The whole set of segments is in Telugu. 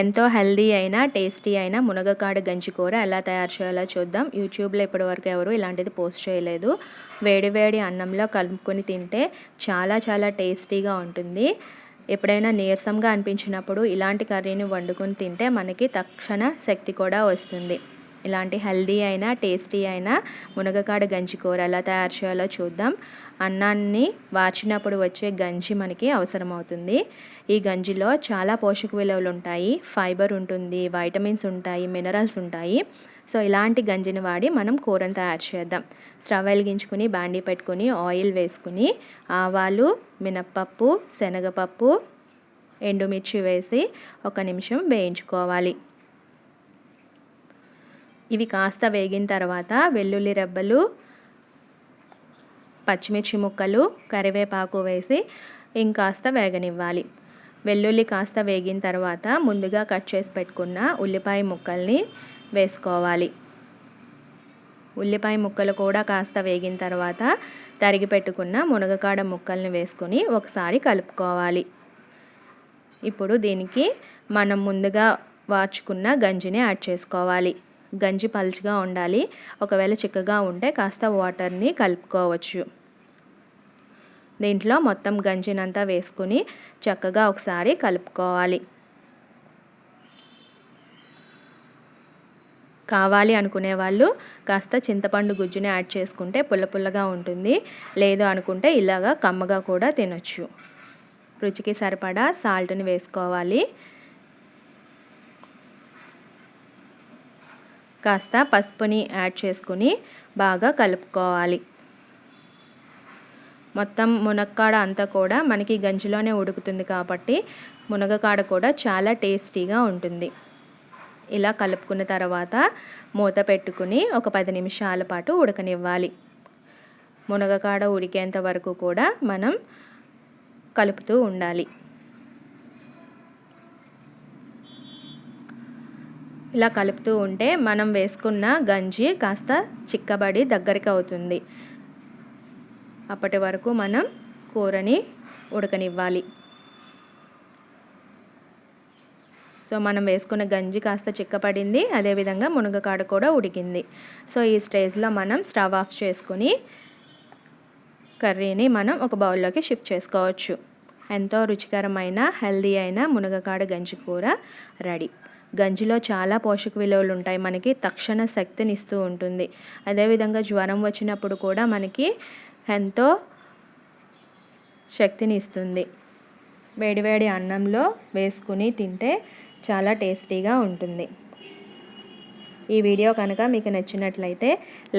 ఎంతో హెల్దీ అయినా టేస్టీ అయిన మునగకాడ గంజి కూర ఎలా తయారు చేయాలో చూద్దాం. యూట్యూబ్లో ఇప్పటివరకు ఎవరు ఇలాంటిది పోస్ట్ చేయలేదు. వేడివేడి అన్నంలో కలుపుకొని తింటే చాలా చాలా టేస్టీగా ఉంటుంది. ఎప్పుడైనా నీరసంగా అనిపించినప్పుడు ఇలాంటి కర్రీని వండుకొని తింటే మనకి తక్షణ శక్తి కూడా వస్తుంది. ఇలాంటి హెల్దీ అయినా టేస్టీ అయినా మునగకాడ గంజి కూర ఎలా తయారు చేయాలో చూద్దాం. అన్నాన్ని వార్చినప్పుడు వచ్చే గంజి మనకి అవసరమవుతుంది. ఈ గంజిలో చాలా పోషక విలువలు ఉంటాయి. ఫైబర్ ఉంటుంది వైటమిన్స్ ఉంటాయి మినరల్స్ ఉంటాయి. సో ఇలాంటి గంజిని వాడి మనం కూరను తయారు చేద్దాం. స్టవ్ వెలిగించుకుని బాండీ పెట్టుకుని ఆయిల్ వేసుకుని ఆవాలు మినప్పప్పు శనగపప్పు ఎండుమిర్చి వేసి ఒక నిమిషం వేయించుకోవాలి. ఇవి కాస్త వేగిన తర్వాత వెల్లుల్లి రెబ్బలు పచ్చిమిర్చి ముక్కలు కరివేపాకు వేసి ఇంకాస్త వేగనివ్వాలి. వెల్లుల్లి కాస్త వేగిన తర్వాత ముందుగా కట్ చేసి పెట్టుకున్న ఉల్లిపాయ ముక్కల్ని వేసుకోవాలి. ఉల్లిపాయ ముక్కలు కూడా కాస్త వేగిన తర్వాత తరిగి పెట్టుకున్న మునగకాడ ముక్కల్ని వేసుకొని ఒకసారి కలుపుకోవాలి. ఇప్పుడు దీనికి మనం ముందుగా వార్చుకున్న గంజిని యాడ్ చేసుకోవాలి. గంజి పలుచగా ఉండాలి. ఒకవేళ చిక్కగా ఉంటే కాస్త వాటర్ని కలుపుకోవచ్చు. దీంట్లో మొత్తం గంజినంతా వేసుకుని చక్కగా ఒకసారి కలుపుకోవాలి. కావాలి అనుకునే వాళ్ళు కాస్త చింతపండు గుజ్జుని యాడ్ చేసుకుంటే పుల్ల పుల్లగా ఉంటుంది. లేదు అనుకుంటే ఇలాగా కమ్మగా కూడా తినొచ్చు. రుచికి సరిపడా సాల్ట్ని వేసుకోవాలి. కాస్త పసుపుని యాడ్ చేసుకుని బాగా కలుపుకోవాలి. మొత్తం మునక్కాడ అంతా కూడా మనకి గంజిలోనే ఉడుకుతుంది కాబట్టి మునగకాడ కూడా చాలా టేస్టీగా ఉంటుంది. ఇలా కలుపుకున్న తర్వాత మూత పెట్టుకుని ఒక పది నిమిషాల పాటు ఉడకనివ్వాలి. మునగకాడ ఉడికేంత వరకు కూడా మనం కలుపుతూ ఉండాలి. ఇలా కలుపుతూ ఉంటే మనం వేసుకున్న గంజి కాస్త చిక్కబడి దగ్గరికి అవుతుంది. అప్పటి వరకు మనం కూరని ఉడకనివ్వాలి. సో మనం వేసుకున్న గంజి కాస్త చిక్కపడింది అదేవిధంగా మునగకాడ కూడా ఉడికింది. సో ఈ స్టేజ్లో మనం స్టవ్ ఆఫ్ చేసుకుని కర్రీని మనం ఒక బౌల్లోకి షిఫ్ట్ చేసుకోవచ్చు. ఎంతో రుచికరమైన హెల్దీ అయిన మునగకాడ గంజి కూర రెడీ. గంజిలో చాలా పోషక విలువలు ఉంటాయి. మనకి తక్షణ శక్తిని ఇస్తూ ఉంటుంది. అదేవిధంగా జ్వరం వచ్చినప్పుడు కూడా మనకి ఎంతో శక్తిని ఇస్తుంది వేడివేడి అన్నంలో వేసుకుని తింటే చాలా టేస్టీగా ఉంటుంది. ఈ వీడియో కనుక మీకు నచ్చినట్లయితే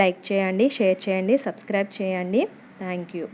లైక్ చేయండి షేర్ చేయండి సబ్స్క్రైబ్ చేయండి. Thank you.